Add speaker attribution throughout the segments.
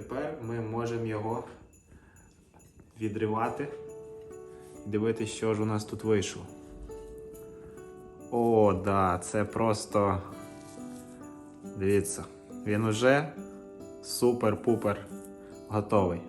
Speaker 1: Тепер ми можемо його відривати і дивитися, що ж у нас тут вийшло. О, да, це просто. Дивіться, він уже супер-пупер готовий.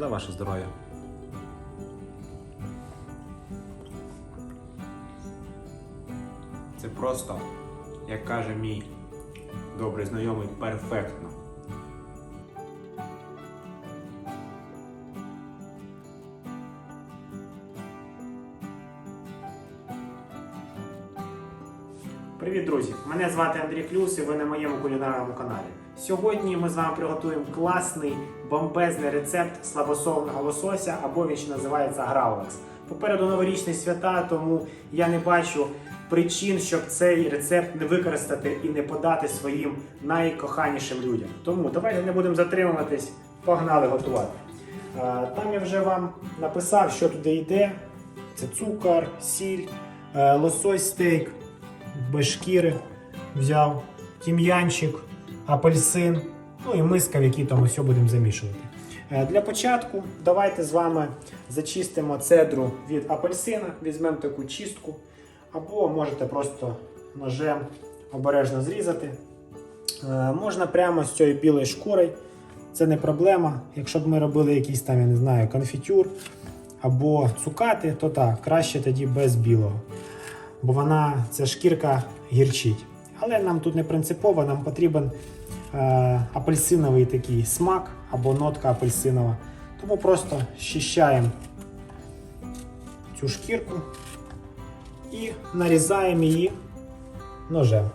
Speaker 1: За ваше здоров'я. Це просто, як каже мій добрий знайомий, перфектно. Друзі! Мене звати Андрій Клюс і ви на моєму кулінарному каналі. Сьогодні ми з вами приготуємо класний бомбезний рецепт слабосоленого лосося, або він ще називається граулекс. Попереду новорічні свята, тому я не бачу причин, щоб цей рецепт не використати і не подати своїм найкоханішим людям. Тому давайте не будемо затримуватись, погнали готувати. Там я вже вам написав, що туди йде. Це цукор, сіль, е, лосось стейк, без шкіри взяв, тім'янчик, апельсин, ну і миска, в якій там все будемо замішувати. Е, Для початку давайте з вами зачистимо цедру від апельсина, візьмемо таку чистку, або можете просто ножем обережно зрізати. Е, Можна прямо з цією білою шкурою, це не проблема. Якщо б ми робили якийсь там, я не знаю, конфітюр або цукати, то так, краще тоді без білого бо вона ця шкірка гірчить. Але нам тут не принципово, нам потрібен е, апельсиновий такий смак або нотка апельсинова. Тому просто щищаємо цю шкірку і нарізаємо її ножем.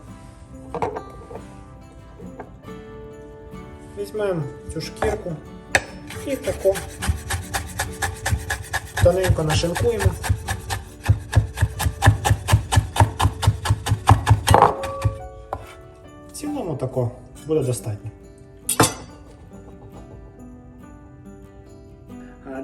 Speaker 1: Візьмемо цю шкірку і тако тоненько нашинкуємо. В цілому тако буде достатньо.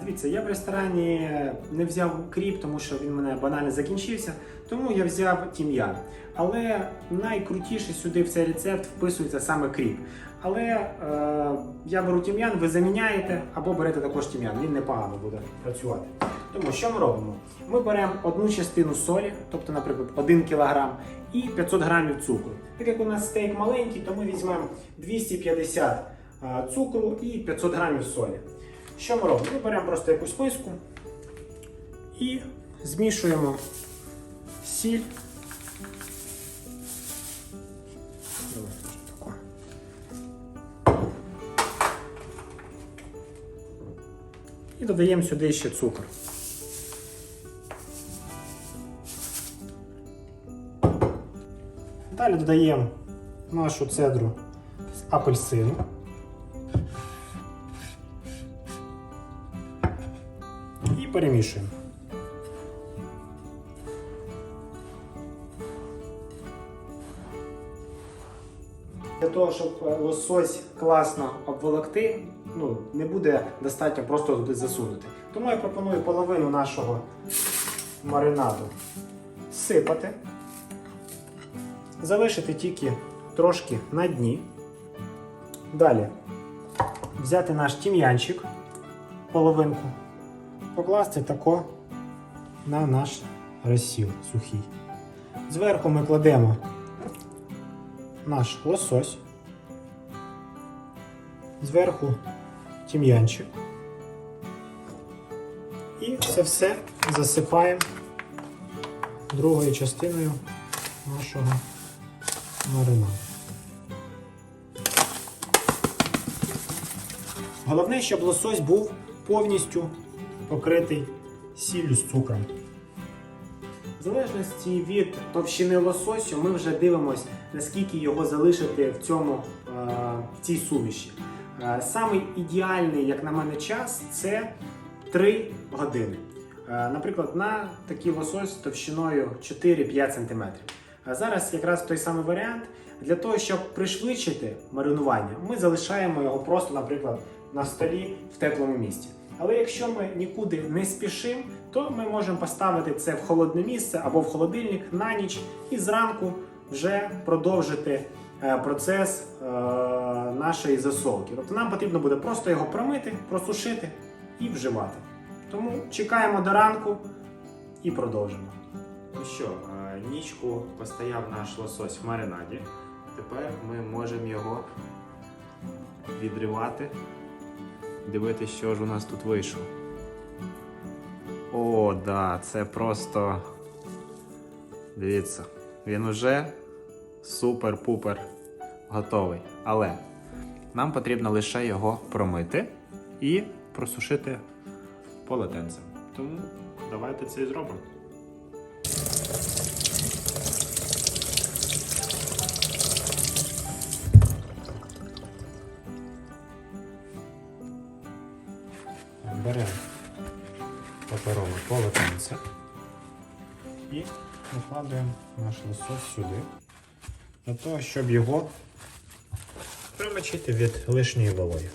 Speaker 1: Дивіться, я в ресторані не взяв кріп, тому що він мене банально закінчився, тому я взяв тім'ян. Але найкрутіше сюди в цей рецепт вписується саме кріп. Але е, я беру тім'ян, ви заміняєте або берете також тім'ян, він непогано буде працювати. Тому що ми робимо? Ми беремо одну частину солі, тобто, наприклад, 1 кг, і 500 грамів цукру. Так як у нас стейк маленький, то ми візьмемо 250 цукру і 500 грамів солі. Що ми робимо? Ми беремо просто якусь миску і змішуємо сіль. І додаємо сюди ще цукор. Далі додаємо нашу цедру з апельсину. І перемішуємо. Для того, щоб е, лосось класно обволокти, ну, не буде достатньо просто туди засунути. Тому я пропоную половину нашого маринаду сипати залишити тільки трошки на дні. Далі взяти наш тім'янчик, половинку, покласти тако на наш розсіл сухий. Зверху ми кладемо наш лосось, зверху тім'янчик. І це все засипаємо другою частиною нашого маринаду. Головне, щоб лосось був повністю покритий сіллю з цукром. В залежності від товщини лососю ми вже дивимось наскільки його залишити в цьому е, в цій суміші. Е, Самий ідеальний, як на мене, час це 3 години. Е, Наприклад, на такий лосось товщиною 4-5 см. А зараз якраз той самий варіант. Для того, щоб пришвидшити маринування, ми залишаємо його просто, наприклад, на столі в теплому місці. Але якщо ми нікуди не спішимо, то ми можемо поставити це в холодне місце або в холодильник на ніч і зранку вже продовжити е, процес е, нашої засолки. Тобто нам потрібно буде просто його промити, просушити і вживати. Тому чекаємо до ранку і продовжимо. Ну що, нічку постояв наш лосось в маринаді. Тепер ми можемо його відривати, дивитися, що ж у нас тут вийшло. О, да, це просто. Дивіться, він уже супер-пупер готовий. Але нам потрібно лише його промити і просушити полотенцем. Тому давайте це і зробимо. Беремо паперове полотенце і накладуємо наш лосось сюди, для того, щоб його примочити від лишньої вологи.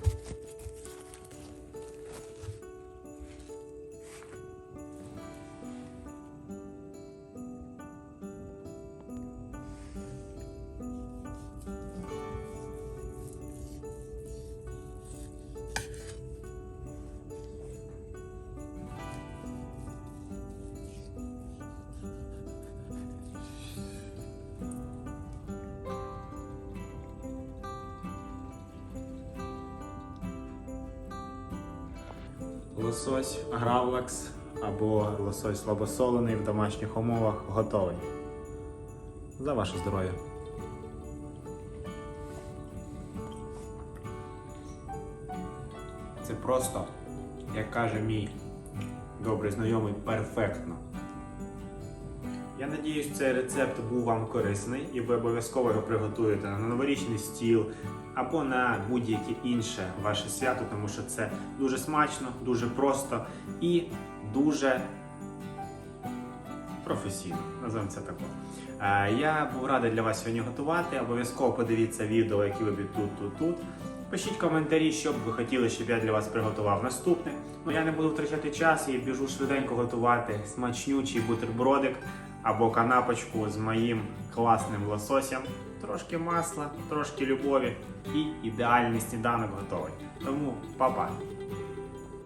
Speaker 1: Лосось гравлекс або лосось слабосолений в домашніх умовах готовий. За ваше здоров'я. Це просто, як каже мій добрий знайомий, перфектно. Я надіюсь, цей рецепт був вам корисний і ви обов'язково його приготуєте на новорічний стіл або на будь-яке інше ваше свято, тому що це дуже смачно, дуже просто і дуже професійно. Називаємо це тако. Е, Я був радий для вас сьогодні готувати. Обов'язково подивіться відео, які ви тут, тут, тут. Пишіть коментарі, що б ви хотіли, щоб я для вас приготував наступне. Ну я не буду втрачати час і біжу швиденько готувати смачнючий бутербродик або канапочку з моїм класним лососем. Трошки масла, трошки любові і ідеальний сніданок готовий. Тому па-па!